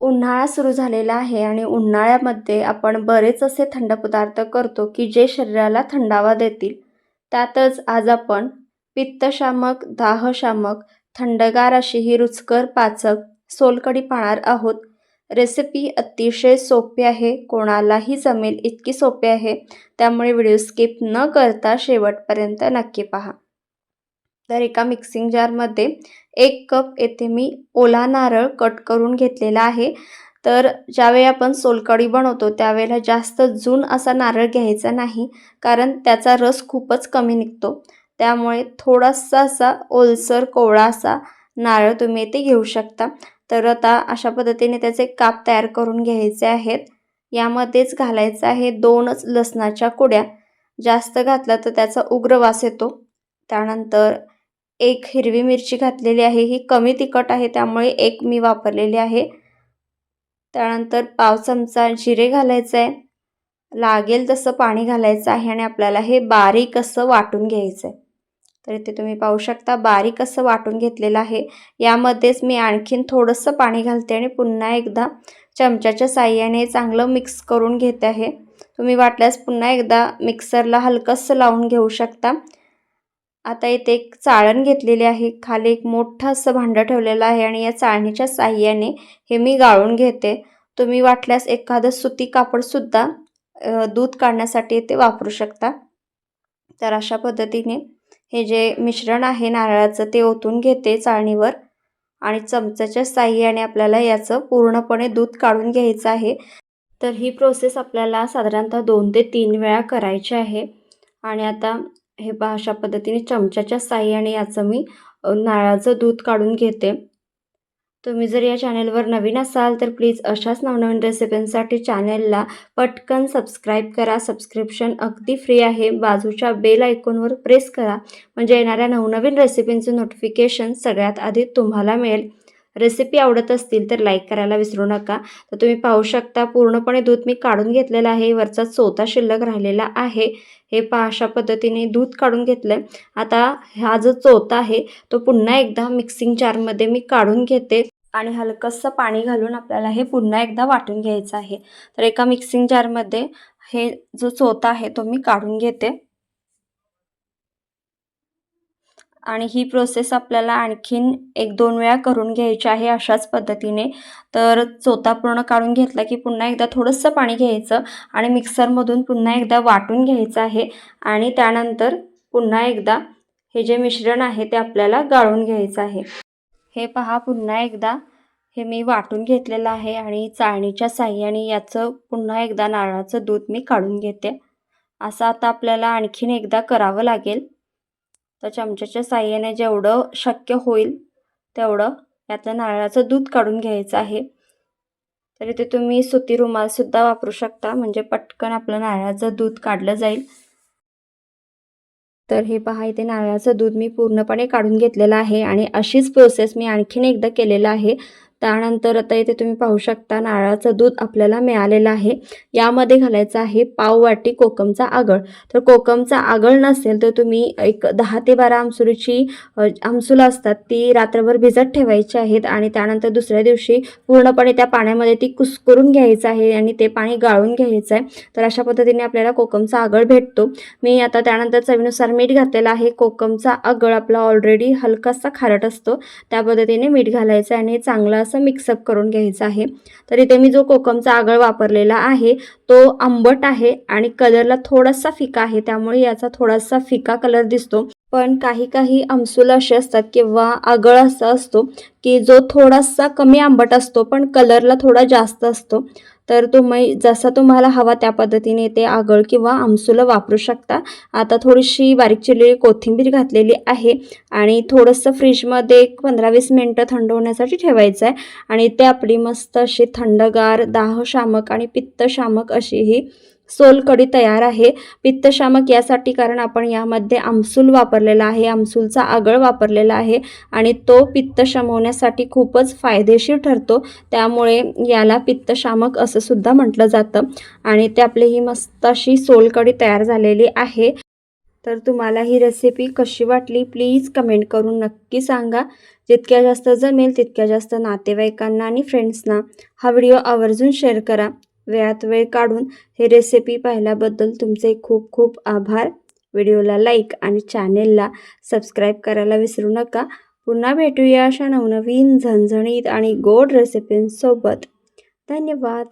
उन्हाळा सुरू झालेला आहे आणि उन्हाळ्यामध्ये आपण बरेच असे थंड पदार्थ करतो की जे शरीराला थंडावा देतील. त्यातच आज आपण पित्तशामक दाहशामक थंडगार अशी ही रुचकर पाचक सोलकढी पाहणार आहोत. रेसिपी अतिशय सोपी आहे कोणालाही जमेल इतकी सोपी आहे. त्यामुळे व्हिडिओ स्किप न करता शेवटपर्यंत नक्की पहा. तर एका मिक्सिंग जारमध्ये एक कप येथे मी ओला नारळ कट करून घेतलेला आहे. तर ज्यावेळी आपण सोलकढी बनवतो त्यावेळेला जास्त जून असा नारळ घ्यायचा नाही कारण त्याचा रस खूपच कमी निघतो. त्यामुळे थोडासा असा ओलसर कोवळा असा नारळ तुम्ही येथे घेऊ शकता. तर आता अशा पद्धतीने त्याचे काप तयार करून घ्यायचे आहेत. यामध्येच घालायचं आहे दोनच लसणाच्या कुड्या. जास्त घातलं तर त्याचा उग्र वास येतो. त्यानंतर एक हिरवी मिरची घातलेली आहे. ही कमी तिखट आहे त्यामुळे एक मी वापरलेली आहे. त्यानंतर पाव चमचा जिरे घालायचं. आहे लागेल तसं पाणी घालायचं आहे आणि आपल्याला हे बारीक असं वाटून घ्यायचं आहे तर इथे तुम्ही पाहू शकता बारीक असं वाटून घेतलेलं आहे. यामध्येच मी आणखीन थोडंसं पाणी घालते आणि पुन्हा एकदा चमच्याच्या साह्याने चांगलं मिक्स करून घेते आहे. तुम्ही वाटल्यास पुन्हा एकदा मिक्सरला हलकंसं लावून घेऊ शकता. आता इथे एक चाळण घेतलेली आहे. खाली एक मोठं असं भांडं ठेवलेलं आहे आणि या चाळणीच्या साह्याने हे मी गाळून घेते. तुम्ही वाटल्यास एखादं सुती कापडसुद्धा दूध काढण्यासाठी इथे वापरू शकता. तर अशा पद्धतीने हे जे मिश्रण आहे नारळाचं ते ओतून घेते चाळणीवर आणि चमच्याच्या साह्याने आपल्याला याचं पूर्णपणे दूध काढून घ्यायचं आहे. तर ही प्रोसेस आपल्याला साधारणतः दोन ते तीन वेळा करायची आहे. आणि आता हे पहा अशा पद्धतीने चमच्याच्या साह्याने याचं मी नारळाचं दूध काढून घेते. तुम्ही जर या चॅनेलवर नवीन असाल तर प्लीज अशाच नवनवीन रेसिपींसाठी चॅनेलला पटकन सबस्क्राईब करा. सबस्क्रिप्शन अगदी फ्री आहे. बाजूच्या बेल आयकॉनवर प्रेस करा. म्हणजे येणाऱ्या नवनवीन रेसिपींचं नोटिफिकेशन सगळ्यात आधी तुम्हाला मिळेल. रेसिपी आवडत असतील तर लाईक करायला विसरू नका. तर तुम्ही पाहू शकता पूर्णपणे दूध मी काढून घेतलेलं आहे. वरचा चोथा शिल्लक राहिलेला आहे. हे पहा अशा पद्धतीने दूध काढून घेतलं आहे आता हा जो चोथा आहे तो पुन्हा एकदा मिक्सिंग जारमध्ये मी काढून घेते आणि हलकंसं पाणी घालून आपल्याला हे पुन्हा एकदा वाटून घ्यायचं आहे. तर एका मिक्सिंग जारमध्ये हे जो चोथा आहे तो मी काढून घेते. आणि ही प्रोसेस आपल्याला आणखीन एक दोन वेळा करून घ्यायची आहे अशाच पद्धतीने. तर चोथा पूर्ण काढून घेतला की पुन्हा एकदा थोडंसं पाणी घ्यायचं आणि मिक्सरमधून पुन्हा एकदा वाटून घ्यायचं आहे आणि त्यानंतर पुन्हा एकदा हे जे मिश्रण आहे ते आपल्याला गाळून घ्यायचं आहे. हे पहा पुन्हा एकदा हे मी वाटून घेतलेलं आहे आणि चाळणीच्या साह्याने याचं पुन्हा एकदा नारळाचं दूध मी काढून घेते. असं आता आपल्याला आणखीन एकदा करावं लागेल. तर चमच्याच्या साह्याने जेवढं शक्य होईल तेवढं यातलं नारळाचं दूध काढून घ्यायचं आहे. तर इथे तुम्ही सुती रुमालसुद्धा वापरू शकता म्हणजे पटकन आपलं नारळाचं दूध काढलं जाईल. तर हे पहा इथे नारळाचं दूध मी पूर्णपणे काढून घेतलेलं आहे आणि अशीच प्रोसेस मी आणखीन एकदा केलेलं आहे. त्यानंतर आता इथे तुम्ही पाहू शकता नारळाचं दूध आपल्याला मिळालेलं आहे. यामध्ये घालायचं आहे पाववाटी कोकमचा आगळ. तर कोकमचा आगळ नसेल तर तुम्ही एक दहा ते बारा आमसुरीची आमसुलं असतात ती रात्रभर भिजत ठेवायची आहेत आणि त्यानंतर दुसऱ्या दिवशी पूर्णपणे त्या पाण्यामध्ये ती कुस्करून घ्यायचं आहे आणि ते पाणी गाळून घ्यायचं आहे. तर अशा पद्धतीने आपल्याला कोकमचा आगळ भेटतो. मी आता त्यानंतर चवीनुसार मीठ घातलेलं आहे. कोकमचा आगळ आपला ऑलरेडी हलकासा खारट असतो. त्या पद्धतीने मीठ घालायचं आणि चांगलं असं मिक्सअप करून घ्यायचं आहे. तर इथे मी जो कोकमचा आगळ वापरलेला आहे तो आंबट आहे आणि कलरला थोडासा फिका आहे त्यामुळे याचा थोडासा फिका कलर दिसतो. पण काही काही आमसूल असे असतात किंवा आगळ असा असतो की जो थोडासा कमी आंबट असतो पण कलरला थोडा जास्त असतो. तर तुम्ही जसा तुम्हाला हवा त्या पद्धतीने ते आगळ किंवा आमसुलं वापरू शकता. आता थोडीशी बारीक चिरलेली कोथिंबीर घातलेली आहे आणि थोडंसं फ्रीजमध्ये एक पंधरा वीस मिनटं थंड होण्यासाठी ठेवायचं आहे आणि ते आपली मस्त अशी थंडगार दाहशामक आणि पित्तशामक अशी ही सोलकढी तयार आहे. पित्तशामक यासाठी कारण आपण यामध्ये आमसूल वापरलेला आहे. आमसूलचा आगळ वापरलेला आहे आणि तो पित्त शमवण्यासाठी खूपच फायदेशीर ठरतो. त्यामुळे याला पित्तशामक असं सुद्धा म्हटलं जातं आणि ते आपली ही मस्त अशी सोलकढी तयार झालेली आहे. तर तुम्हाला ही रेसिपी कशी वाटली प्लीज कमेंट करून नक्की सांगा. जितक्या जास्त जमेल तितक्या जास्त नातेवाईकांना आणि फ्रेंड्सना हा व्हिडिओ आवर्जून शेअर करा. वेळात वेळ काढून हे रेसिपी पाहिल्याबद्दल तुमचे खूप खूप आभार. व्हिडिओला लाईक आणि चॅनेलला सबस्क्राईब करायला विसरू नका. पुन्हा भेटूया अशा नवनवीन झणझणीत आणि गोड रेसिपींसोबत धन्यवाद.